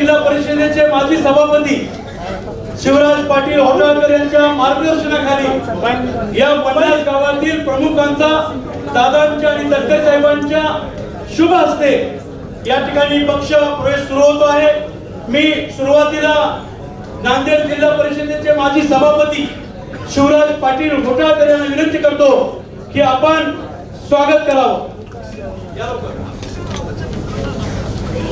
जिल्हा परिषदेचे माजी सभापती शिवराज पाटील होटाळकर यांच्या मार्गदर्शनाखाली या पन्नास गावातील प्रमुखांचा दादांच्या आणि दत्ते साहेबांच्या शुभ हस्ते या ठिकाणी पक्ष प्रवेश सुरू होतो आहे. मी सुरुवातीला नांदेड जिल्हा परिषदेचे माजी सभापती शिवराज पाटील होटाळकर यांना विनंती करतो की आपण स्वागत करावं.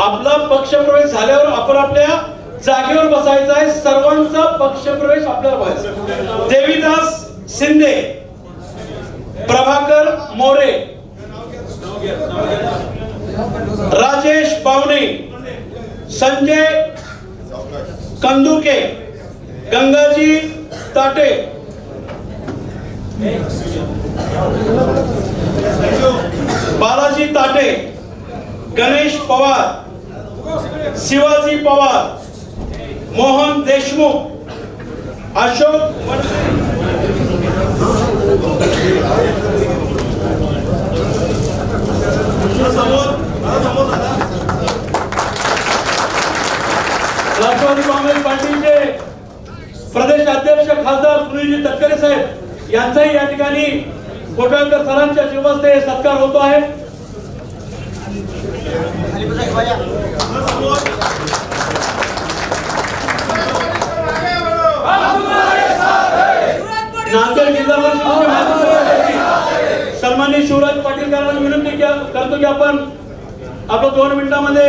आपला पक्षप्रवेश झाल्यावर आपण आपल्या जागेवर बसायचं आहे. सर्वांचा पक्षप्रवेश आपल्याला व्हायचा देवीदास शिंदे प्रभाकर मोरे राजेश पावणे संजय कंदुके गंगाजी ताटे. बालाजी ताटे गणेश पवार शिवाजी पवार मोहन देशमुख अशोक राष्ट्रवादी काँग्रेस पार्टीचे प्रदेश अध्यक्ष खासदार सुनीलजी तटकरे साहेब यांचाही या ठिकाणी कोटाळकर सरांच्या जीवस्ते सत्कार होतो आहे. नांदेड जिल्हा परिषदेचे सन्माननीय शिवराज पाटील यांना विनंती करतो की आपण आपलं दोन मिनिटांमध्ये